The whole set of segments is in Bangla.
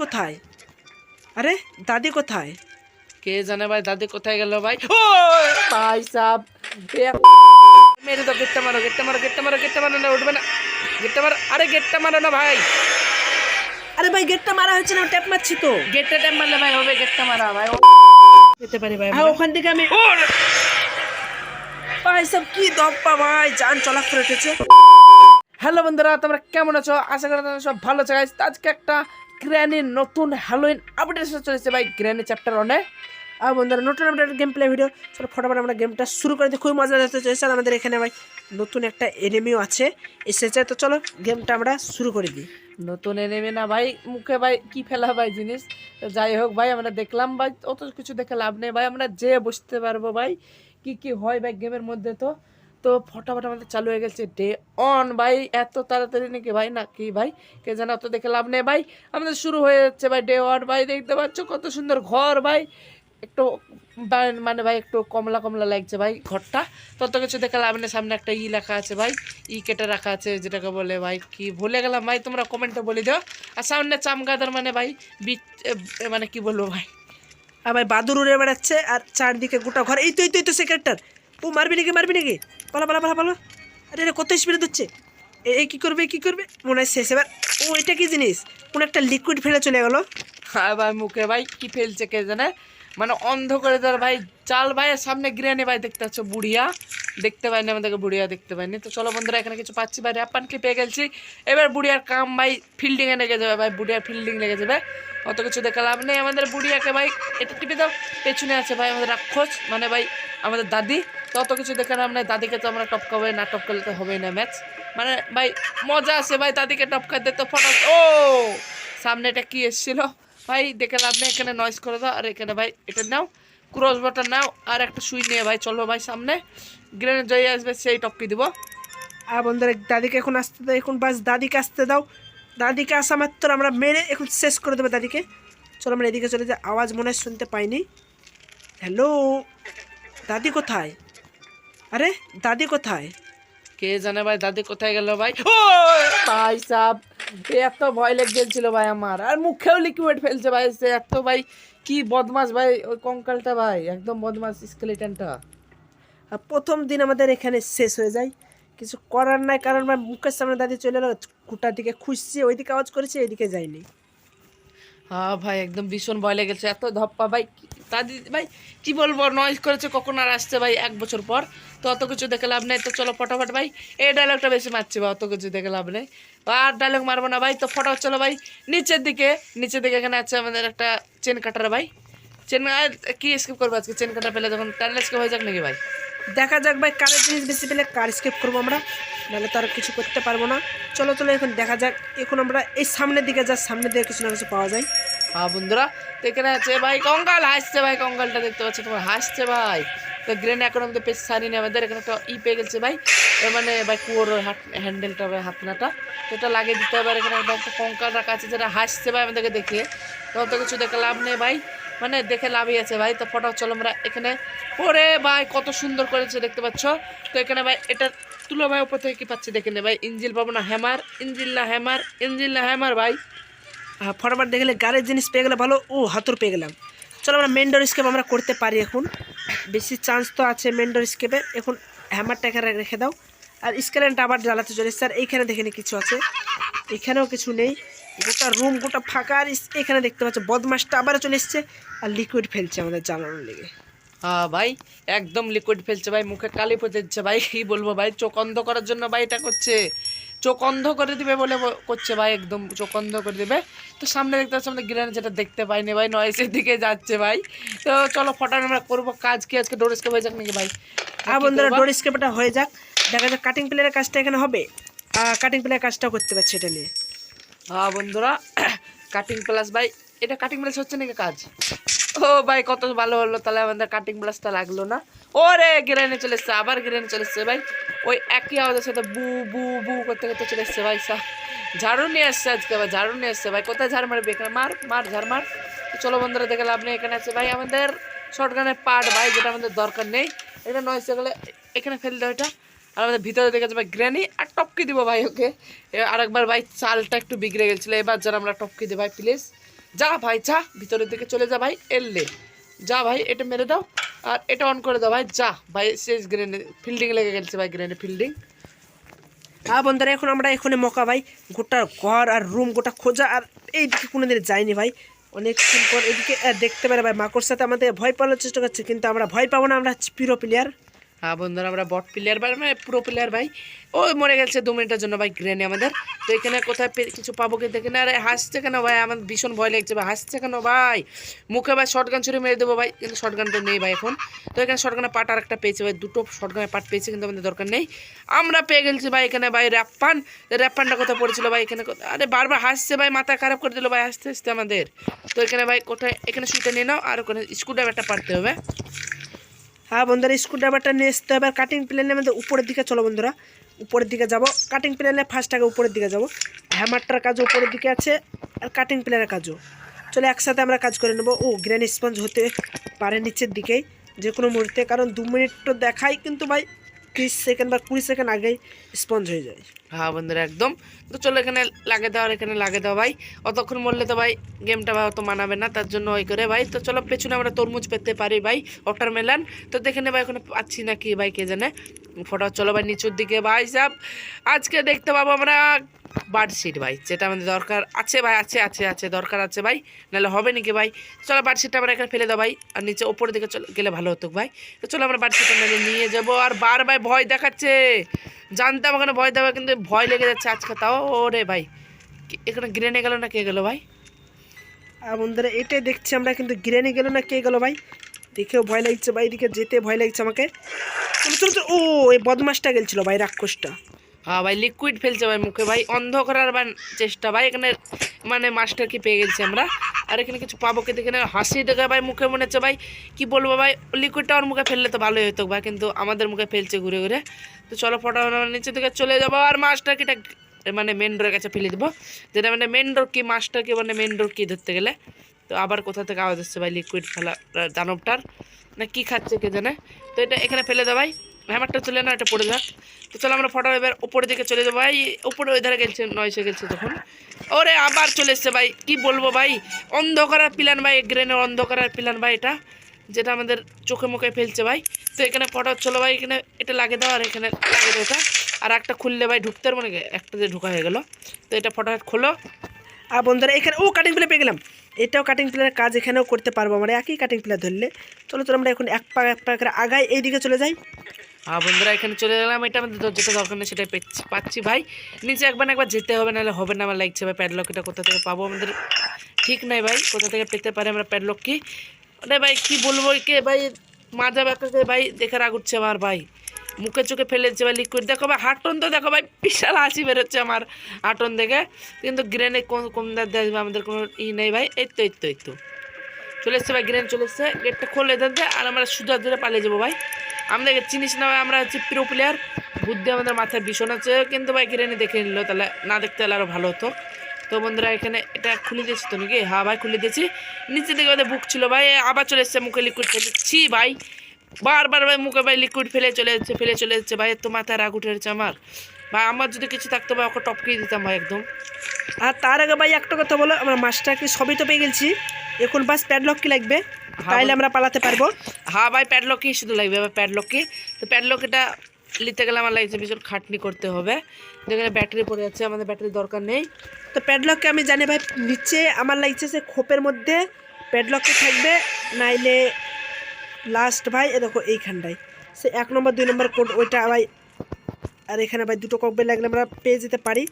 কোথায়? আরে দাদি কোথায়? কে জানে ভাই দাদি কোথায় গেল ভাই? ও ভাই সাহ মেরে তো গেটটা মারো গেটটা মারো গেটটা মারো গেটটা মারো না উঠবে না। গেটটা মারো আরে গেটটা মারো না ভাই। আরে ভাই গেটটা মারা হয়েছে না ট্যাপ মারছি তো। গেটটা টাইম মারলে ভাই হবে গেটটা মারা ভাই যেতে পারি ভাই আর ওখান থেকে আমি ভাই সব কি দপ্পা ভাই জান চলা করে উঠেছে। হ্যালো বন্ধুরা তোমরা কেমন আছো? আশা করি তোমরা সব ভালো আছো। আজকে একটা গ্র্যানির নতুন হ্যালোইন আপডেট চলেছে ভাই। গ্র্যানি চ্যাপ্টার ওয়ানে আর বন্ধুরা, নতুন আপডেট গেম প্লে ভিডিও চলো ফটোফট আমরা গেমটা শুরু করে দিই খুবই মজা লাগতে চলেছে আর আমাদের এখানে ভাই। নতুন একটা এনেমিও আছে, এসেছে। তো চলো গেমটা আমরা শুরু করে দিই। নতুন এনেমে না ভাই, মুখে ভাই কি ফেলা ভাই জিনিস? যাই হোক ভাই, আমরা দেখলাম ভাই, অত কিছু দেখে লাভ নেই ভাই। আমরা যে বুঝতে পারব ভাই, কি কি হয় ভাই গেমের মধ্যে তো। তো ফটাফট আমাদের চালু হয়ে গেছে ডে অন ভাই, এত তাড়াতাড়ি নাকি? ভাই, না, কি ভাই? কে জানে, অত দেখে লাভ নেই ভাই। আমাদের শুরু হয়ে যাচ্ছে ভাই ডে ওয়ান ভাই, দেখতে পাচ্ছ কত সুন্দর ঘর ভাই। একটু মানে ভাই, একটু কমলা কমলা লাগছে ভাই ঘরটা। তত কিছু দেখে লাভ নেই। সামনে একটা ই লেখা আছে ভাই। ই কেটে রাখা আছে, যেটাকে বলে ভাই, কি ভুলে গেলাম ভাই, তোমরা কমেন্টে বলে দিও। আর সামনে চামগাদার মানে ভাই, বিচ মানে কি বলব ভাই? আর ভাই, বাদুর উড়ে বেড়াচ্ছে, আর চারদিকে গোটা ঘর। এই তো এই তো এই তো সেক্রেটার ও, মারবি নাকি মারবি নাকি? পালা পালা পালা পালা। আরে রে কত স্পিডে দিচ্ছে এই কী করবে, কি করবে? মনে হয় শেষ। এবার, ও, এটা কি জিনিস? কোন একটা লিকুইড ফেলে চলে গেল। ভাই, মুখে ভাই, কি ফেলছে কে জানে? মানে অন্ধ করে দেওয়ার ভাই, চাল ভাই সামনে গ্রেনে ভাই দেখতে পাচ্ছ, বুড়িয়া। দেখতে পাইনি আমাদেরকে বুড়িয়া দেখতে পাইনি। তো চলো বন্ধুরা, এখানে কিছু পাচ্ছি ভাই র্যাপান কি পেয়ে গেছি এবার বুড়িয়ার কাম ভাই ফিল্ডিংয়ে লেগে যাবে ভাই, বুড়িয়ার ফিল্ডিং লেগে যাবে। অত কিছু দেখে লাভ নেই। আমাদের বুড়িয়াকে ভাই, এটা টিপে দাও। পেছনে আছে ভাই আমাদের রাক্ষস মানে ভাই আমাদের দাদি। তো অত কিছু দেখে লাভ নেই। দাদিকে তো আমরা টপকাবো না টপকালে তো হবেই না ম্যাচ। মানে ভাই, মজা আছে ভাই দাদিকে টপকাতে তো ফটো ও! সামনে এটা কি এসেছিল? ভাই, দেখে লাভ নেই, এখানে নয়েজ করে দাও। আর এখানে ভাই, এটা নাও। ক্রস বাটন নাও। আর একটা সুই নিয়ে ভাই, চলো ভাই সামনে। গ্রেনেড জয় আসবে, সেই টপকি দিব। আর বন্ধুরা, দাদিকে এখন আসতে দাও, এখন বাস, দাদিকে আসতে দাও। দাদিকে আসা মাত্র আমরা মেরে এখন শেষ করে দেবো দাদিকে। চলো আমরা এদিকে চলে যাই, আওয়াজ মনে হয় শুনতে পাইনি। হ্যালো দাদি কোথায়? আরে দাদি কোথায়? কে জানে ভাই দাদি কোথায় গেল ভাই? ও ভাই সাহ এত ভয় লেগে গেছিল ভাই আমার। আর মুখেও লিকুইড ফেলছে ভাই সে এত ভাই কি বদমাস ভাই ওই কঙ্কালটা ভাই একদম বদমাস স্কেলেটনটা আর প্রথম দিন আমাদের এখানে শেষ হয়ে যায়। কিছু করার নাই কারণ ভাই মুখের সামনে দাদি চলে এলো কুটার দিকে খুঁজছি ওইদিকে আওয়াজ করেছি এইদিকে যায়নি হ্যাঁ ভাই, একদম ভীষণ ভয় লেগেছে। এত ধপ্পা, ভাই দাদি ভাই, কি বলব নয়েজ করেছে, কখন আর আসছে ভাই, এক বছর পর। তো অত কিছু দেখে লাভ নেই, তো চলো ফটাফট ভাই, এই ডায়লগটা বেশি মারছি ভাই, অত কিছু দেখে লাভ নেই। আর ডায়লগ মারবো না ভাই, তো ফটো চলো ভাই, নিচের দিকে নিচের দিকে এখানে আছে আমাদের একটা চেন কাটার ভাই। চেন কি স্কিপ করব আজকে? চেন কাটা পেলে যখন টার্ন স্কিপ হয়ে যাক নাকি ভাই? দেখা যাক ভাই, কারের জিনিস বেশি পেলে কার স্কেপ করব আমরা? নাহলে তো আর কিছু করতে পারব না। চলো চলো, এখন দেখা যাক। এখন আমরা এই সামনের দিকে যা সামনে দিকে কিছু না কিছু পাওয়া যায়। হ্যাঁ বন্ধুরা এখানে আছে ভাই কঙ্কাল, হাসছে ভাই কঙ্কালটা, দেখতে পাচ্ছ তোমার হাসছে ভাই। তো গ্রেন এখন আমাদের পেছ সারিনি আমাদের এখানে একটা ই পেয়ে গেছে ভাই। মানে ভাই কুয়োর হ্যান্ডেলটা ভাই, হাতনাটা। এটা লাগিয়ে দিতে হবে, আর এখানে একটা কঙ্কাল রাখা আছে, যেটা হাসছে ভাই আমাদেরকে দেখে। তো অত কিছু দেখে লাভ নেই ভাই। মানে দেখে লাভই আছে ভাই। তো ফটো চলো আমরা এখানে। পরে ভাই, কত সুন্দর করেছে, দেখতে পাচ্ছ? তো এখানে ভাই এটা তুলো ভাই উপর থেকে কি পাচ্ছি দেখে নে ভাই। ইঞ্জিল পাবো না, হ্যামার। ইঞ্জিল না হ্যামার, ইঞ্জিল না হ্যামার ভাই। ফটাফট দেখলে গাড়ির জিনিস পেয়ে গেলে ভালো। ও হাতুর পেয়ে গেলাম। চলো আমরা মেন্ডোর স্কেপ আমরা করতে পারি এখন। বেশি চান্স তো আছে মেন্ডোর স্কেপে এখন হ্যামারটা এখানে রেখে দাও। আর স্ক্যালেনটা আবার জ্বালাতে চলে স্যার, এইখানে দেখে কিছু আছে। এখানেও কিছু নেই। গোটা রুম গোটা ফাঁকা আর এখানে দেখতে পাচ্ছ বদমাসটা আবার চলে এসছে আর লিকুইড ফেলছে আমাদের জ্বালানোর লেগে। হ্যাঁ ভাই একদম লিকুইড ফেলছে ভাই মুখে কালি পচে দিচ্ছে ভাই কি বলব ভাই চোখ অন্ধ করার জন্য ভাই এটা করছে। চোখ অন্ধ করে দিবে বলে করছে ভাই একদম চোখ অন্ধ করে দিবে। তো সামনে দেখতে পাচ্ছি আমাদের গ্রানে যেটা দেখতে পাইনি ভাই নয়েসের দিকে যাচ্ছে ভাই। তো চলো ফটান আমরা করব কাজ কি আজকে ডোরেসকে হয়ে যাক নাকি ভাই? হ্যাঁ বন্ধুরা ডোর স্কেপটা হয়ে যাক। দেখা যাক কাটিং প্লেয়ারের কাজটা এখানে হবে কাটিং প্লেয়ারের কাজটাও করতে পারছে এটা নিয়ে। হ্যাঁ বন্ধুরা কাটিং প্লাস ভাই, এটা কাটিং প্লাস হচ্ছে নাকি কাজ? ও, ভাই, কত ভালো হলো, তাহলে আমাদের কাটিং প্লাসটা লাগল না। ওরে গ্রেনে চলে এসছে, আবার গ্রেনে চলে এসছে, ভাই। ওই একই আওয়াজের সাথে বু বু বু করতে করতে চলে এসছে, ভাই, সা ঝাড়ু নিয়ে এসছে আজকে ভাই ঝাড়ু নিয়ে এসছে ভাই। কোথায় ঝাড় মারবে এখানে? মার মার, ঝাড় মার। চলো বন্ধুরা, দেখে লাভ নেই এখানে আছে, ভাই, আমাদের শর্ট পার্ট ভাই, যেটা আমাদের দরকার নেই। এটা নয় গেলে এখানে ফেল দাও এটা। আর আমাদের ভিতরে দেখে যাবে গ্র্যানি আর টপকি দিব ভাই ওকে। আরেকবার ভাই চালটা একটু বিগড়ে গেছিল, এবার যেন আমরা টপকি দিই ভাই প্লিজ যা ভাই, যা, ভিতরের দিকে চলে যা ভাই এললে যা ভাই, এটা মেরে দাও, আর এটা অন করে দাও ভাই, যা। ভাই, শেষ গ্রেনে ফিল্ডিং লেগে গেছে ভাই গ্রেনে ফিল্ডিং হ্যাঁ বন্ধুরা, এখন আমরা এখানে মকা ভাই, গোটা ঘর আর রুম গোটা খোঁজা, আর এইদিকে কোনোদিন যাইনি ভাই। অনেকক্ষণ পর এদিকে দেখতে পারে ভাই মাকড় সাথে আমাদের ভয় পাওয়ার চেষ্টা করছে, কিন্তু আমরা ভয় পাবো না, আমরা পিরো প্লেয়ার হ্যাঁ বন্ধুরা, আমরা বট প্লেয়ার ভাই মানে পুরো প্লেয়ার ভাই। ও মরে গেছে দু মিনিটের জন্য ভাই গ্রেনে আমাদের। তো এখানে কোথায় কিছু পাবো কি দেখে না? আরে হাসছে কেন ভাই? আমার ভীষণ ভয় লাগছে ভাই, হাসছে কেন ভাই? মুখে ভাই শর্ট গান ছুড়ে মেরে দেবো ভাই। কিন্তু শর্ট গানটা নেই ভাই এখন। তো এখানে শর্ট গানের পার্ট আর একটা পেয়েছে ভাই, দুটো শর্ট গানের পার্ট পেয়েছে, কিন্তু আমাদের দরকার নেই। আমরা পেয়ে গেছি ভাই এখানে ভাই র্যাপান র্যাপানটা কোথায় পড়েছিল ভাই এখানে আরে বারবার হাসছে ভাই, মাথা খারাপ করে দিল ভাই, হাসতে হাসতে আমাদের। তো এখানে ভাই কোথায় এখানে সুইটা নিয়ে নাও, আর ওখানে স্ক্রু ড্রাইভারটা পারতে হবে। হ্যাঁ বন্ধুরা স্ক্রু ড্রাইভারটা নিয়ে আসতে হবে। আর কাটিং প্লেনে আমাদের উপরের দিকে চলো বন্ধুরা। উপরের দিকে যাব। কাটিং প্লেনে ফার্স্ট আগে উপরের দিকে যাব। হ্যামারটার কাজও উপরের দিকে আছে, আর কাটিং প্লেনের কাজও। চলে একসাথে আমরা কাজ করে নেব। ও গ্র্যান্ড স্পঞ্জ হতে পারে নিচের দিকেই যে কোনো মুহূর্তে। কারণ দু মিনিট তো দেখাই কিন্তু ভাই। তিরিশ সেকেন্ড বা কুড়ি সেকেন্ড আগেই স্পঞ্জ হয়ে যায়। হ্যাঁ বন্ধুরা, একদম। তো চলো এখানে লাগে দাও আর এখানে লাগে দাও ভাই। অতক্ষণ মরলে তো ভাই গেমটা ভাই অত মানাবে না, তার জন্য ওই করে ভাই। তো চলো পেছনে আমরা তরমুজ পেতে পারি ভাই ওয়াটারমেলন তো দেখে ভাই, ওখানে পাচ্ছি না কি ভাই, কে জানে? ফটো চলো ভাই, নিচুর দিকে ভাই সাব। আজকে দেখতে পাবো আমরা বার্ডশিট ভাই, যেটা আমাদের দরকার আছে ভাই, আছে আছে আছে, দরকার আছে ভাই, নাহলে হবে নাকি ভাই? চলো বার্ডশিটটা আমরা এখানে ফেলে দাও ভাই, আর নিচে ওপরের দিকে চলে গেলে ভালো হতো ভাই। তো চলো আমরা বার্ডশিটটা মেলে নিয়ে যাব, আর বার ভাই ভয় দেখাচ্ছে। জানতাম ওখানে ভয় দেওয়া কিন্তু ভয় লেগে যাচ্ছে আজকে তাও। ওরে ভাই এখানে গ্রেনে গেল না কে গেল ভাই? আর বন্ধুরা, এটাই দেখছি আমরা, কিন্তু গ্রেনে গেল না কে গেল ভাই? দেখেও ভয় লাগছে ভাই, এদিকে যেতে ভয় লাগছে আমাকে। ও, এই বদমাসটা গেছিল ভাই, রাক্ষসটা। হ্যাঁ ভাই লিকুইড ফেলছে ভাই মুখে। ভাই, অন্ধ করার চেষ্টা ভাই, এখানে মানে মাস্টার কি পেয়ে গেছি আমরা। আর এখানে কিছু পাবো কি? এখানে হাসি দেখে ভাই মুখে মনে হচ্ছে ভাই, কি বলব ভাই লিকুইডটা ওর মুখে ফেললে তো ভালোই হতো ভাই, কিন্তু আমাদের মুখে ফেলছে ঘুরে ঘুরে। তো চলো ফটো নিচে থেকে চলে যাব আর মাস্টার কিটা মানে মেন ডোরের কাছে ফেলে দেবো। যেটা মানে মেন ডোর কি মাস্টার কি মানে মেন ডোর কি ধরতে গেলে। তো আবার কোথা থেকে আওয়াজ হচ্ছে ভাই লিকুইড ফেলা দানবটার? না কি খাচ্ছে কে জানে? তো এটা এখানে ফেলে দাও ভাই। হ্যামারটা চলে না, এটা পড়ে যাক। তো চলো আমরা ফটো এবার উপরের দিকে চলে যাব। ভাই উপরে ওই ধারে গেছে নয়সে গেছে তখন। ওরে আবার চলে এসছে ভাই, কি বলব ভাই? অন্ধকারের প্ল্যান ভাই গ্রেনের অন্ধকারের প্ল্যান ভাই এটা, যেটা আমাদের চোখে মুখে ফেলছে ভাই। তো এখানে ফটো চলো ভাই, এখানে এটা লাগে দাও, আর এখানে লাগে দাও এটা। আর একটা খুললে ভাই ঢুকতে নাকি? একটা দিয়ে ঢোকা হয়ে গেল। তো এটা ফটো খোলো। আর বন্ধুরা, এখানে ও কাটিং প্লে পেয়ে গেলাম। এটাও কাটিং প্লেয়ার কাজ এখানেও করতে পারব আমরা, একই কাটিং প্লেয়ার ধরলে। চলো চলো, আমরা এখন এক পা এক পা করে আগাই, এইদিকে চলে যাই। আর বন্ধুরা, এখানে চলে গেলাম এটা আমাদের যেটা দরকার নেই সেটাই পেচ্ছি ভাই। নিচে একবার একবার যেতে হবে, নাহলে হবে না। আমার লাগছে ভাই প্যাডলক এটা কোথা থেকে পাবো আমাদের? ঠিক নাই ভাই, কোথা থেকে পেতে পারে আমরা প্যাডলক কি? আরে ভাই, কি বলব কে ভাই? মাজা ব্যাপারে ভাই, দেখে রাগ উঠছে আমার ভাই। মুখে চোখে ফেলেছে ভাই লিকুইড দেখো ভাই, হাটন তো দেখো ভাই, বিশাল হাসি বেরোচ্ছে আমার হাটন দেখে। কিন্তু গ্রেনে কোন দাঁত দেখবে আমাদের কোনো ই নেই ভাই। এই তো এই তো এই তো। চলে এসছে ভাই গ্রেন চলে এসছে। গেটটা খোলে দেন আর আমরা সুদা ধরে পালিয়ে যাব ভাই। আমাদের চিনিস না ভাই, আমরা হচ্ছে প্রো প্লেয়ার বুদ্ধি আমাদের মাথায় ভীষণ আছে। কিন্তু ভাই গ্রেনে দেখে নিল, তাহলে না দেখতে হলে আরও ভালো হতো। তো বন্ধুরা, এখানে এটা খুলে দিয়েছি তো নাকি? হ্যাঁ ভাই, খুলে দিয়েছি। নিচে দিকে আমাদের বুক ছিল ভাই, আবার চলে এসছে মুখে লিকুইড ফেলে ছি ভাই। বারবার ভাই মুখে ভাই লিকুইড ফেলে চলে যাচ্ছে, ফেলে চলে যাচ্ছে ভাই, এত মাথায় রাগ উঠে আমার। ভাই, আমার যদি কিছু থাকতো ভাই, ওকে টপকিয়ে দিতাম ভাই একদম। আর তার আগে ভাই একটা কথা বলো, আমরা মাস্টারকে সবই তো পেয়ে গেছি। এখন বাস প্যাডলক কি লাগবে? তাইলে আমরা পালাতে পারব। হ্যাঁ ভাই প্যাডলকই শুধু লাগবে ভাই প্যাডলকই তো প্যাডলক এটা নিতে গেলে আমার লাগছে ভীষণ খাটনি করতে হবে। যেখানে ব্যাটারি পড়ে যাচ্ছে আমাদের ব্যাটারি দরকার নেই। তো প্যাডলককে আমি জানি ভাই নিচে আমার লাগছে সে খোপের মধ্যে। প্যাডলককে থাকবে নাইলে লাস্ট ভাই এ দেখো এইখানটায়। সে এক নম্বর দুই নম্বর কোড ওইটা ভাই আর এখানে ভাই দুটো ককবেল লাগলে আমরা পেয়ে যেতে পারি।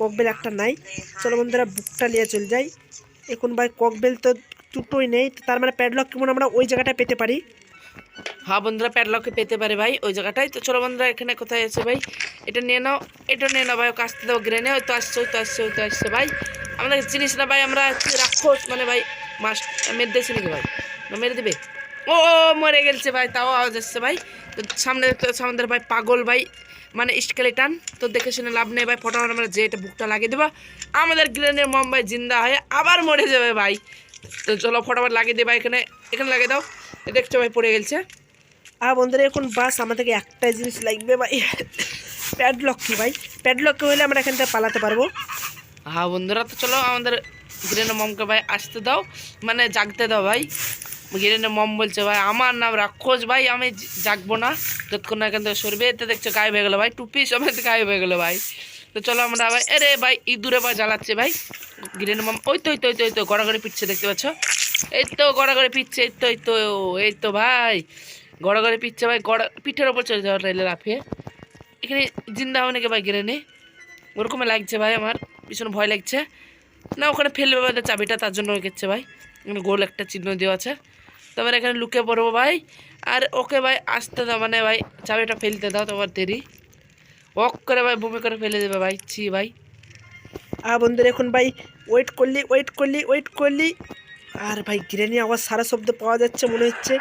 ককবেল একটা নাই। চলো বন্ধুরা বুকটা নিয়ে চলে যাই। এখন ভাই ককবেল তো দুটোই নেই তার মানে প্যাডলক কেমন আমরা ওই জায়গাটায় পেতে পারি? হ্যাঁ বন্ধুরা প্যাডলকে পেতে পারে ভাই ওই জায়গাটায়। তো চলো বন্ধুরা এখানে কোথায় আছে ভাই? এটা নিয়ে নাও এটা নিয়ে নাও ভাই ওকে আসতে দাও গ্রেনে হয়তো আসছে হয়তো আসছে হয়তো আসছে ভাই। আমাদের জিনিস না ভাই আমরা রাক্ষস মানে ভাই মাস মেরে দিয়েছি নাকি ভাই? মেরে দেবে? ও ও, মরে গেছে ভাই তাও আওয়াজ আসছে ভাই। তো সামনে দেখতে পাচ্ছ আমাদের ভাই পাগল ভাই মানে স্কেলেটান তো দেখে শুনে লাভ নেই ভাই ফটো আমরা যে এটা বুকটা লাগিয়ে দেবো। আমাদের গ্রেনের মম ভাই জিন্দা হয়ে আবার মরে যাবে ভাই। তো চলো ফটোফট লাগিয়ে দেবা এখানে। এখানে লাগিয়ে দাও। দেখছ ভাই পড়ে গেছে। আর বন্ধুরা এখন বাস আমাদেরকে একটাই জিনিস লাগবে ভাই। প্যাডলক কি ভাই? প্যাডলক হলে আমরা এখান থেকে পালাতে পারব। হ্যাঁ বন্ধুরা তো চলো আমাদের গ্রেনে মমকে ভাই আসতে দাও। মানে জাগতে দাও ভাই। গ্রেনে মম বলছে ভাই আমার নাম রাক্ষস ভাই আমি জাগবো না। যতক্ষণ না এখান থেকে সরবে এতে দেখছ গায়েব হয়ে গেলো ভাই। টুপি সমেত গায়েব হয়ে গেলো ভাই। তো চলো আমরা ভাই আরে ভাই ইঁদুরে ভাই জ্বালাচ্ছে ভাই। গ্রেনে মম, ওই তো ওই তো ওই তো তো, গড়াগড়ি পিটছে, দেখতে পাচ্ছ? এই তো গড়াগড়ি পিটছে, এই তো এই তো এই তো ভাই। গড়াগড়ি পিটছে ভাই, গড়া, পিঠের ওপর চলে যাওয়ার রেলে লাফিয়ে। এখানে জিন্দা হবে নাকি ভাই গ্রেনে? ওরকম লাগছে ভাই আমার, ভীষণ ভয় লাগছে। না, ওখানে ফেলবে ভাই চাবিটা, তার জন্য গেছে ভাই। এখানে গোল একটা চিহ্ন দেওয়া আছে। তারপর এখানে লুকে পড়ব ভাই। আর ওকে ভাই, আসতে দাও মানে ভাই, চাবিটা ফেলতে দাও, তোমার দেরি। অক করে ভাই বমি করে ফেলে দেবে ভাই ছি ভাই। আর বন্ধুরা এখন ভাই ওয়েট করলি ওয়েট করলি ওয়েট করলি। আর ভাই গ্রেনি আওয়াজ সারা শব্দ পাওয়া যাচ্ছে মনে হচ্ছে।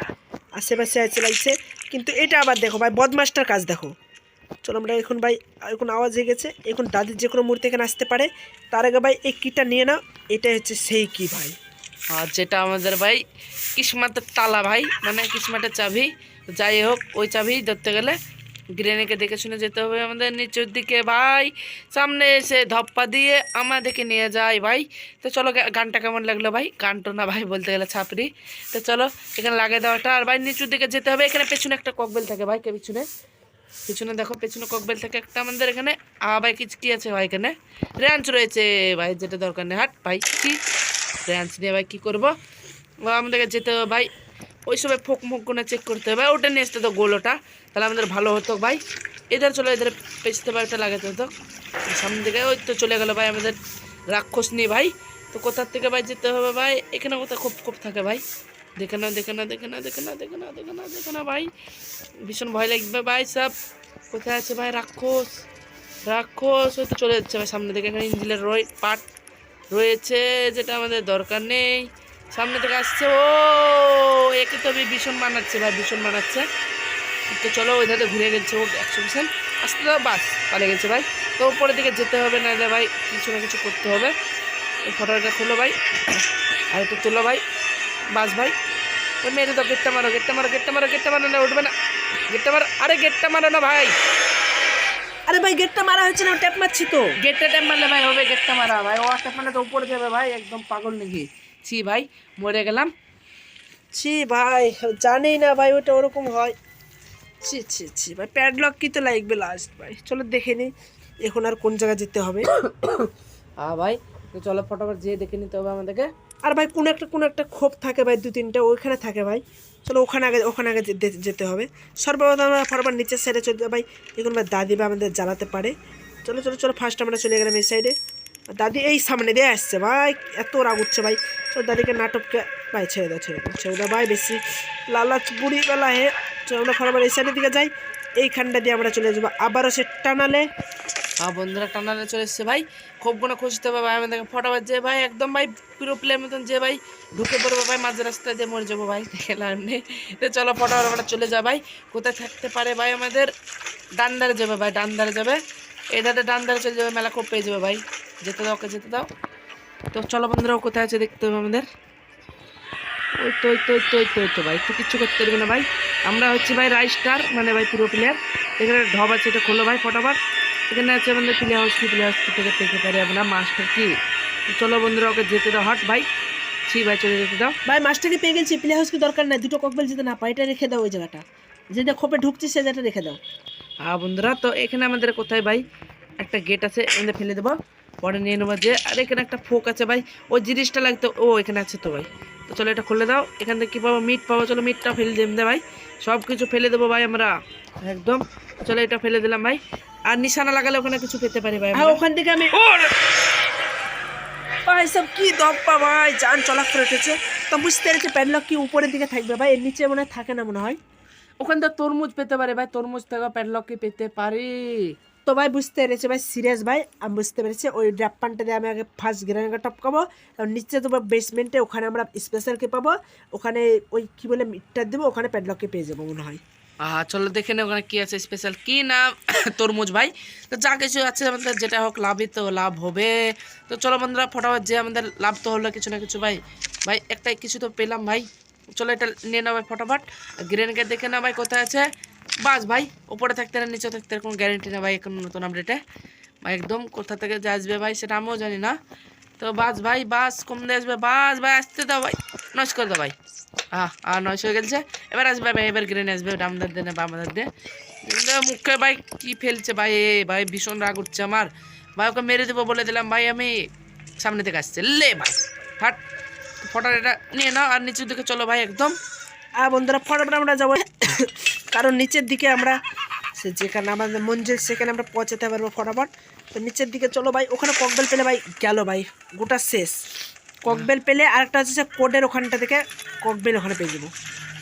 আশেপাশে আছে লাগছে। কিন্তু এটা আবার দেখো ভাই বদমাস্টার কাজ দেখো। চলো আমরা এখন ভাই এখন আওয়াজ হয়ে গেছে। এখন দাদির যে কোনো মুহূর্তে এখানে আসতে পারে। তার আগে ভাই এই কিটা নিয়ে নাও। এটাই হচ্ছে সেই কি ভাই। আর যেটা আমাদের ভাই কিসমাতের তালা ভাই মানে কিসমাতের চাবি। যাই হোক ওই চাবি ধরতে গেলে গ্রেনেকে দেখে শুনে যেতে হবে আমাদের নিচের দিকে, ভাই। সামনে এসে ধপ্পা দিয়ে আমাদেরকে নিয়ে যায়, ভাই। তো চলো গানটা কেমন লাগল, ভাই? গানটা না, ভাই, বলতে গেলে ছাপড়ি। তো চলো, এখানে লাগিয়ে দেওয়াটা আর ভাই, নিচুর দিকে যেতে হবে। এখানে পেছনে একটা ককবেল থাকে, ভাই, কে পিছনে? পিছনে দেখো, পেছনে ককবেল থাকে একটা আমাদের এখানে। আ, ভাই কিছু কি আছে, ভাই, এখানে? র্যাঞ্চ রয়েছে, ভাই, যেটা দরকার নেই। হাট, ভাই, কি? র্যাঞ্চ নিয়ে, ভাই, কী করব? আমাদেরকে যেতে হবে, ভাই। ওই সময় ফোক করে চেক করতে হবে। ওটা নিয়ে আসতে তো গোল ওটা। তাহলে আমাদের ভালো হতো ভাই। এদের চলো, এদের পেছতে পারতে লাগাতে হতো। সামনে দিকে, ওই তো চলে গেলো ভাই আমাদের রাক্ষস নিয়ে ভাই। তো কোথার থেকে ভাই যেতে হবে ভাই? এখানে কোথাও খুব খুব থাকে ভাই। দেখে না দেখে না দেখে না দেখে না দেখে না দেখে না দেখে না ভাই। ভীষণ ভয় লাগবে ভাই সব। কোথায় আছে ভাই রাক্ষস? রাক্ষস হয়তো চলে যাচ্ছে ভাই সামনে থেকে এখানে ইঞ্জিলের রয় পাট রয়েছে, যেটা আমাদের দরকার নেই। সামনে থেকে আসছে। ও একে তো ভীষণ মানাচ্ছে ভাই ভীষণ মানাচ্ছে তো চলো ওই ধারে ঘুরে গেছে ও একশো পার্সেন্ট আসতে দাও বাস পালিয়ে গেছে ভাই। তো উপরের দিকে যেতে হবে না রে ভাই কিছু না কিছু করতে হবে। এই ফটোটা খোলো ভাই আর একটু তোলো ভাই। বাস ভাই। ওই মেরে দাও গেটটা মারো গেটটা মারো গেটটা মারো গেটটা মারো না উঠবে না। গেটটা মারো আরে গেটটা মারো না ভাই। আরে ভাই গেটটা মারা হচ্ছে না ট্যাপ মারছি তো। গেটটা ট্যাপ মারলে ভাই হবে গেটটা মারা। ভাই ও ট্যাপ মারলে তো উপরে যাবে ভাই একদম পাগল নাকি? ছি ভাই মরে গেলাম। ছি ভাই জানি না ভাই ওটা ওরকম হয়। ছি ছি ছি ভাই প্যাডলক কি তো লাগবে লাস্ট ভাই। চলো দেখে নিই এখন আর কোন জায়গায় যেতে হবে। হ্যাঁ ভাই তো চলো ফটোফট যেয়ে দেখে নিতে হবে আমাদেরকে। আর ভাই কোন একটা কোন একটা খোপ থাকে ভাই দু তিনটা ওইখানে থাকে ভাই। চলো ওখানে আগে ওখানে আগে যেতে- হবে। সর্বপ্রথম আমরা ফটাফট নিচের সাইডে চলে যাই ভাই। এখন ভাই দাদি ভাই আমাদের জ্বালাতে পারে। চলো চলো চলো ফার্স্ট আমরা চলে গেলাম এই সাইডে দাদি, এই সামনে দিয়ে আসছে ভাই, এত রাগ উঠছে ভাই। তো দাদিকে নাটককে, ভাই ছেড়ে দাও ছেড়ে দাও ছেড়ে দাও ভাই বেশি। লালাচ বুড়ি বেলা হে আমরা ফটাফট এই সাইডের দিকে যাই। এইখানটা দিয়ে আমরা চলে যাব আবারও সে টানালে। হ্যাঁ বন্ধুরা টানালে চলে এসছে ভাই। খুব কোনো খুঁজতে হবে ভাই আমাদেরকে ফটোফট যে ভাই, একদম ভাই, পুরো প্লেয়ার মতন যে ভাই, ঢুকে পড়ব ভাই, মাঝ রাস্তায় যে মরে যাব ভাই। দেখলাম এমনি তো চলো ফটোফট আমরা চলে যা ভাই। কোথায় থাকতে পারে ভাই আমাদের? ডান ধারে যাবে ভাই ডান ধারে যাবে। এই ধারে ডান ধারে চলে যাবে, মেলা খুব পেয়ে যাবে ভাই। যেতে দাও ওকে যেতে দাও। তো চলো বন্ধুরা কোথায় আছে দেখতে হবে আমাদের। ওই তো ওই তো ওই তো ওই তো ওই তো ভাই তো কিচ্ছু করতে পারবে না ভাই। আমরা হচ্ছে ভাই রাই স্টার মানে ভাই পুরো প্লেয়ার এখানে ঢব আছে এটা খোলো ভাই ফটোফট। এখানে আছে আমাদের প্লে হাউস কি প্লে হাউস থেকে পেতে পারি আমরা মাস্টার কি। চলো বন্ধুরা ওকে যেতে দাও হট ভাই। ছি ভাই চলে যেতে দাও। ভাই মাস্টারকে পেয়ে গেছি প্লে হাউস কি দরকার নাই দুটো ককবেল যেতে না পাই এটা রেখে দাও ওই জায়গাটা। যেটা খোপে ঢুকছি সে জায়গাটা রেখে দাও। হ্যাঁ বন্ধুরা তো এখানে আমাদের কোথায় ভাই? একটা গেট আছে এখানে ফেলে দেবো। পরে নিয়ে নেব যে আর এখানে একটা ফোক আছে ভাই ওই জিনিসটা লাগতো ও এখানে আছে তো ভাই। তো চলো এটা খুলে দাও এখান থেকে কী পাবো? মিট পাবো চলো মিটটা ফেলে দিম দে ভাই। সব কিছু ফেলে দেবো ভাই আমরা একদম। চলো এটা ফেলে দিলাম ভাই। আর নিশানা লাগালে ওখানে কিছু পেতে পারি ভাই আর ওখান থেকে আমি ভাই সব কি দপ্পা ভাই যান চলাক করে উঠেছে। তো বুঝতে পেরেছি প্যাডলক কি উপরের দিকে থাকবে ভাই এর নিচে মনে হয় থাকে না মনে হয়। ওখান থেকে তরমুজ পেতে পারে ভাই তরমুজ থেকে প্যাডলককে পেতে পারি? তো ভাই বুঝতে পেরেছি, ভাই সিরিয়াস ভাই। আমি বুঝতে পেরেছি, ওই ড্রাপ্পানটা দিয়ে আমি আগে ফার্স্ট গ্রেনেডটা টপকাবো আর নিচে তো বেসমেন্টে ওখানে আমরা স্পেশালকে পাবো। ওখানে ওই কি বলে মিটটা দেবো, ওখানে প্যাডলককে পেয়ে যাব মনে হয়। চলো দেখে নে ওখানে কি আছে স্পেশাল কি না? তরমুজ ভাই। তো যা কিছু আছে আমাদের, যেটা হোক লাভই তো লাভ হবে। তো চলো বন্ধুরা, ফটাফট যে আমাদের লাভ তো হলো কিছু না কিছু ভাই। ভাই একটা কিছু তো পেলাম ভাই। চলো এটা নিয়ে নাও ভাই ফটাফট। গ্রেনকে দেখে না ভাই কোথায় আছে। বাস ভাই, উপরে থাকতে না, নিচে থাকতে কোনো গ্যারেন্টি না ভাই, এখন নতুন আপডেটে ভাই, একদম কোথা থেকে যে আসবে ভাই, সেটা আমিও জানি না। তো বাস ভাই, বাস কম দিয়ে আসবে, বাস ভাই, আসতে দাও ভাই। নস করে দাও ভাই। হ্যাঁ আর নয়স হয়ে গেছে। এবার আসবে ভাই, এবার গ্রেন আসবে, ডামদার দিয়ে না, বামাদার দিয়ে। মুখে ভাই, কি ফেলছে ভাই, এ ভাই, ভীষণ রাগ উঠছে আমার। ভাই, ওকে মেরে দেবো বলে দিলাম, ভাই, আমি সামনে থেকে আসছে। লে ভাই হাট ফটোর এটা নিয়ে নাও, আর নিচের দিকে চলো ভাই, একদম। আর বন্ধুরা, ফটাফট আমরা যাব। কারণ নিচের দিকে আমরা সে যেখানে আমাদের মঞ্জিল, সেখানে আমরা পৌঁছাতে পারব ফটাফট। তো নিচের দিকে চলো ভাই, ওখানে ককবেল পেলে ভাই গেল ভাই, গোটা শেষ। ককবেল পেলে আরেকটা হচ্ছে যে কোডের ওখানটা থেকে ককবেল ওখানে পেয়ে যাব।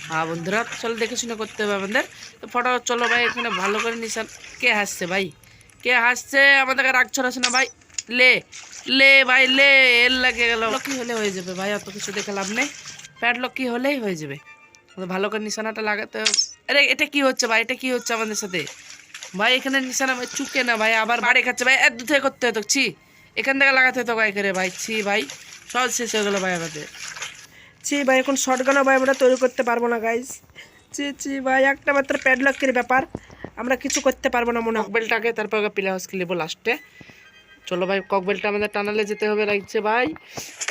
হ্যাঁ বন্ধুরা, চলো দেখে শুনে করতে হবে আমাদের। তো ফটো চলো ভাই, এখানে ভালো করে নিশান। কে হাসছে ভাই? কে হাসছে? আমাদেরকে রাগ ছড়াচ্ছে না ভাই? লে লে ভাই, লে, এর লাগে গেল। কি হলে হয়ে যাবে ভাই, অত কিছু দেখে লাভ নেই। প্যাডলক কি হলেই হয়ে যাবে। ভালো করে নিশানাটা লাগাতে আরে এটা কি হচ্ছে ভাই? এটা কি হচ্ছে আমাদের সাথে? ভাই এখানে নিশানা ভাই চুকে না ভাই আবার বাড়ি খাচ্ছে ভাই। দু থেকে করতে হতো ছি। এখান থেকে লাগাতে হতো ভাই করে ভাই ছি ভাই। সব শেষ হয়ে গেলো ভাই আমাদের। চি ভাই এখন শর্টগানও ভাই আমরা তৈরি করতে পারব না গাইজ চি চি ভাই একটা মাত্র প্যাডলকের ব্যাপার। আমরা কিছু করতে পারব না মনে ককবেলটাকে তারপর প্লে হাউস খেলব লাস্টে চলো ভাই ককবেলটা আমাদের টানালে যেতে হবে লাগছে ভাই।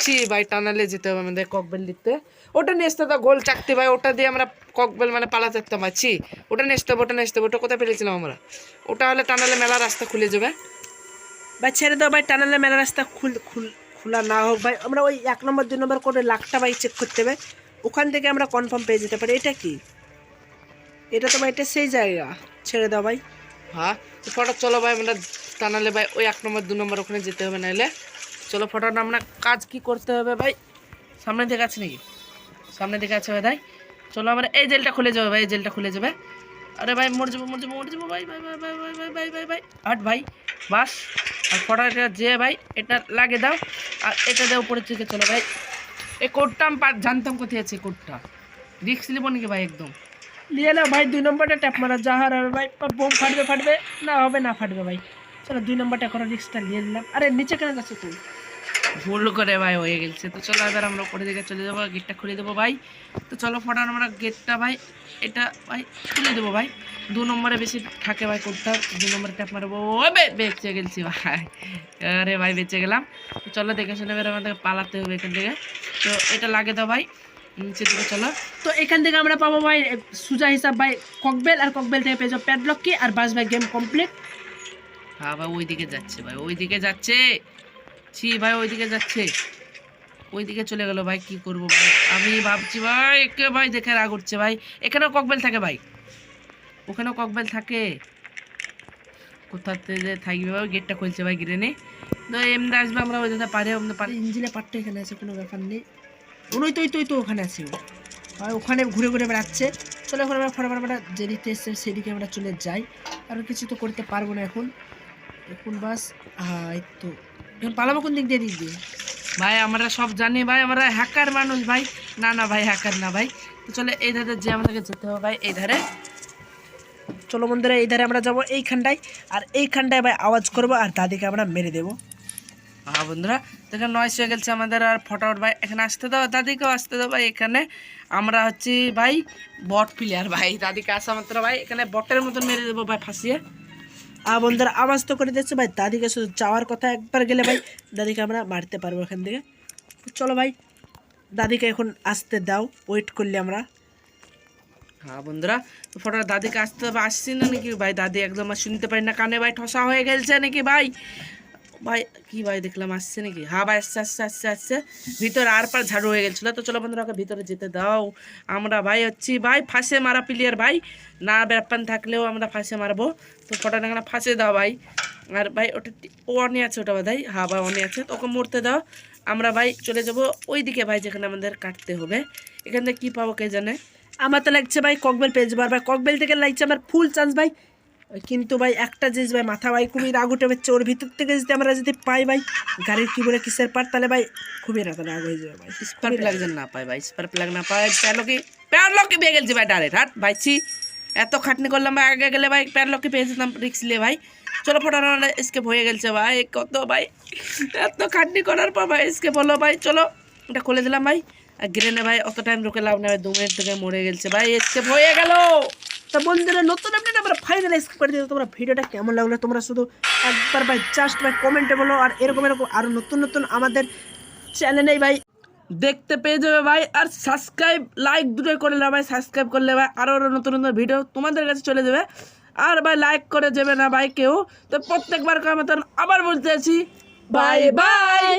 ছি ভাই টানালে যেতে হবে আমাদের ককবেল দিতে। ওটা নিয়ে আসতে তো গোল চাকতে ভাই ওটা দিয়ে আমরা ককবেল মানে পালাতে যেতাম ভাই ছি। ওটা হবে ওটা হবে ওটা কোথায় ফেলেছিলাম আমরা? ওটা হলে টানালে মেলা রাস্তা খুলে যাবে। ভাই ছেড়ে দাও ভাই টানালে মেলা রাস্তা খুল খুল খোলা না হোক ভাই। আমরা ওই এক নম্বর দুই নম্বর করে লাখটা ভাই চেক করতে হবে। ওখান থেকে আমরা কনফার্ম পেয়ে যেতে পারি। এটা কি? এটা তো ভাই এটা সেই জায়গা। ছেড়ে দাও ভাই। হ্যাঁ তো ফটো চলো ভাই আমরা টানালে ভাই ওই এক নম্বর দু নম্বর ওখানে যেতে হবে নাহলে চলো ফটোটা আমরা কাজ কি করতে হবে ভাই? সামনে দিকে আছে নাকি? সামনে দিকে আছে ভাই চলো আমরা এই জেলটা খুলে যাবে ভাই, এই জেলটা খুলে যাবে। আরে ভাই, মরে যাব মরে যাব মরে যাব, ভাই ভাই ভাই ভাই ভাই ভাই ভাই ভাই আট ভাই, বাস, আর ফটোটা যে ভাই, এটা লাগে দাও। আর এটা দাও উপরে থেকে চলো ভাই। এই কোডটা আমি জানতাম কোথায় আছে কোডটা। রিক্স নেব নাকি ভাই একদম? নিয়ে নাও ভাই, দুই নম্বরটা ট্যাপ মারা যাহার হবে ভাই বোম ফাটবে ফাটবে। না, হবে না, ফাটবে ভাই। চলো দুই নম্বরটা করো রিক্সটা নিয়ে নিলাম। আরে, নিচে কেন যাচ্ছে তুই ভুল করে ভাই হয়ে গেছে। তো চলো এবার আমরা উপরে দিকে চলে যাব, গেটটা খুলে দেবো ভাই। তো চলো ফটান আমরা গেটটা ভাই, এটা ভাই খুলে দেবো ভাই। দু নম্বরে বেশি থাকে ভাই কোডটা, দু নম্বরে ট্যাপ মারবো। ও বেঁচে গেছি ভাই। আরে ভাই, বেঁচে গেলাম। তো চলো দেখে শুনে এবার আমাদের পালাতে হবে এখান থেকে। তো এটা লাগে দাও ভাই। নিচে দিকে চলো। তো এখান থেকে আমরা পাবো ভাই সুজা হিসাব ভাই, ককবেল। আর ককবেল থেকে পেয়ে যাব প্যাডলক কি আর বাস ভাই গেম কমপ্লিট হ্যাঁ ভাই ওই দিকে যাচ্ছে ভাই ওই দিকে যাচ্ছে। ছি ভাই ওই দিকে যাচ্ছে। ওই দিকে চলে গেল, ভাই, কি করব, ভাই? আমি ভাবছি, ভাই একে ভাই দেখে রাগ উঠছে, ভাই? এখানেও ককবেল থাকে, ভাই। ওখানেও ককবেল থাকে। কোথাতে যে থাকবে ভাই গেটটা খুলছে, ভাই গ্রেনে তো এমনি আসবে আমরা, ওই দাদা পারে ওমনি পারে। ইঞ্জিনের পার্টটা এখানে আছে, কোনো ব্যাপার নেই। ওই তো ওই তো ওখানে আছে আর ওখানে ঘুরে ঘুরে বেড়াচ্ছে। চলো এখন আমরা ফটাফট আমরা যেদিকে এসছে, সেদিকে আমরা চলে যাই। আর কিছু তো করতে পারব না এখন। এখন বাস এই তো। পালাবো কোন দিক দিয়ে দিক দিয়ে? ভাই, আমরা সব জানি, ভাই, আমরা হ্যাকার মানুষ, ভাই। না না, ভাই হ্যাকার না, ভাই। তো চলে, এই ধারে যে আমাদেরকে যেতে হবে, ভাই, এই ধারে। চলো বন্ধুরা, এই ধারে আমরা যাব এইখানটায়। আর এইখানটায়, ভাই, আওয়াজ করব আর দাদিকে আমরা মেরে দেবো। হ্যাঁ বন্ধুরা, দেখে নয়েস হয়ে গেছে আমাদের আর ফটাফট, ভাই, এখানে আসতে দাও, দাদিকেও আসতে দাও, ভাই, এখানে। আমরা হচ্ছি, ভাই বট প্লেয়ার ভাই, দাদিকে আসা মাত্র ভাই, এখানে বটের মতন মেরে দেবো, ভাই, ফাঁসিয়ে। বন্ধুরা আওয়াজ তো করে দিচ্ছে ভাই। দাদিকে শুধু যাওয়ার কথা একবার গেলে, ভাই। দাদিকে আমরা মারতে পারব এখান থেকে। চলো, ভাই। দাদিকে এখন আসতে দাও। ওয়েট করলে আমরা। হ্যাঁ বন্ধুরা ফটোটা দাদিকে আসতে আসছি না নাকি? ভাই, দাদি একদম শুনতে পারি না। কানে, ভাই, ঠসা হয়ে গেছে নাকি, ভাই? ভাই, কি ভাই দেখলাম, আসছে নাকি? হ্যাঁ ভাই, আসছে আসছে আসছে আসছে। ভিতরে আর পার ঝাড়ু হয়ে গেছিল। তো চলো বন্ধুরা, ওকে ভিতরে যেতে দাও। আমরা ভাই হচ্ছি, ভাই, ফাঁসে মারা প্লেয়ার ভাই। না ব্যাপান থাকলেও আমরা ফাঁসে মারবো। তো ফটোটা এখানে ফাঁসে দাও ভাই। আর ভাই, ওটা ও অনে আছে ওটা ভাই হ্যাঁ ভাই, অনে আছে। তো ওকে মরতে দাও। আমরা ভাই চলে যাব ওই দিকে ভাই, যেখানে আমাদের কাটতে হবে। এখান থেকে কী পাবো কে জানে? আমার তো লাগছে ভাই ককবেল পেয়ে যাব আর ভাই ককবেল থেকে লাগছে আমার ফুল চান্স ভাই। কিন্তু ভাই একটা জিনিস ভাই মাথা ভাই খুবই রাগ উঠে যাচ্ছে ওর ভিতর থেকে যদি আমরা যদি পাই ভাই গাড়ির কি বলে কিসের পার তাহলে ভাই খুবই রাগ রাগ হয়ে যাবে ভাই। স্পার প্লাগ যেন না পায় ভাই স্পার প্লাগ না পায় প্যারলকি প্যারলকি পেয়ে গেছি ভাই ডাইরেক্ট হাট ভাইছি এত খাটনি করলাম ভাই আগে গেলে ভাই প্যারলকি পেয়ে যেতাম রিক্স নিয়ে ভাই। চলো ফোটানো স্কেপ হয়ে গেছে ভাই কত ভাই এত খাটনি করার পর ভাই স্কেপ হলো ভাই চলো। এটা খুলে দিলাম ভাই। আর গ্রেনে ভাই অত টাইম রুকে লাভ নেই ভাই দু মিনিট থেকে মরে গেছে ভাই স্কেপ হয়ে গেল। তো বন্ধুরা, নতুন আপডেট আমরা ফাইনাল স্কিপ করে দিই তোমরা ভিডিওটা কেমন লাগল? তোমরা শুধু একবার ভাই জাস্ট ভাই কমেন্টে বলো। আর এরকম এরকম আরও নতুন নতুন আমাদের চ্যানেলেই ভাই, দেখতে পেয়ে যাবে ভাই। আর সাবস্ক্রাইব লাইক দুটোই করে নেবে ভাই। সাবস্ক্রাইব করলে ভাই আরও আরও নতুন নতুন ভিডিও তোমাদের কাছে চলে যাবে। আর ভাই লাইক করে যাবে না ভাই কেউ। তো প্রত্যেকবার মতন আবার বলতে আছি বাই বাই